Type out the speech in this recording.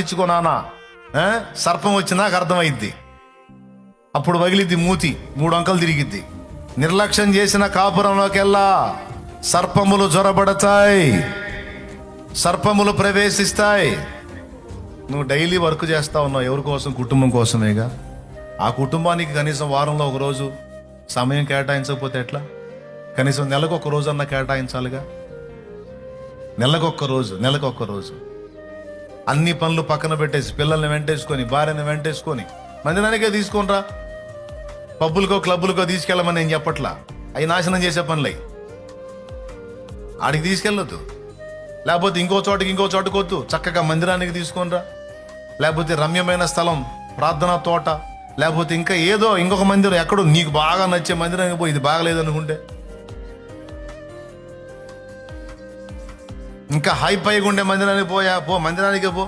ఇచ్చుకోనానా సర్పం వచ్చినాక అర్థమైద్ది అప్పుడు పగిలిద్ది మూతి మూడు అంకలు తిరిగిద్ది నిర్లక్ష్యం చేసిన కాపురంలోకెల్లా సర్పములు జ్వరబడతాయి సర్పములు ప్రవేశిస్తాయి. నువ్వు డైలీ వర్క్ చేస్తా ఉన్నావు ఎవరి కోసం? కుటుంబం కోసమేగా? ఆ కుటుంబానికి కనీసం వారంలో ఒక రోజు సమయం కేటాయించకపోతే ఎట్లా? కనీసం నెలకు ఒక రోజు అన్న కేటాయించాలిగా? నెలకొక్క రోజు నెలకొక్క రోజు. అన్ని పనులు పక్కన పెట్టేసి పిల్లల్ని వెంటేసుకొని భార్యని వెంటేసుకొని మందిరానికే తీసుకొనిరా పబ్బులకో క్లబ్బులకో తీసుకెళ్ళమని నేను చెప్పట్లా. అవి నాశనం చేసే పనులై. ఆడికి తీసుకెళ్ళొద్దు. లేకపోతే ఇంకో చోటకి ఇంకో చోటుకొద్దు చక్కగా మందిరానికి తీసుకొనిరా లేకపోతే రమ్యమైన స్థలం ప్రార్థనా తోట లేకపోతే ఇంకా ఏదో ఇంకొక మందిరం ఎక్కడో నీకు బాగా నచ్చే మందిరానికి పోయి ఇది బాగలేదు అనుకుంటే ఇంకా హై పైగా ఉండే మందిరానికి పోయా? పో మందిరానికి పో.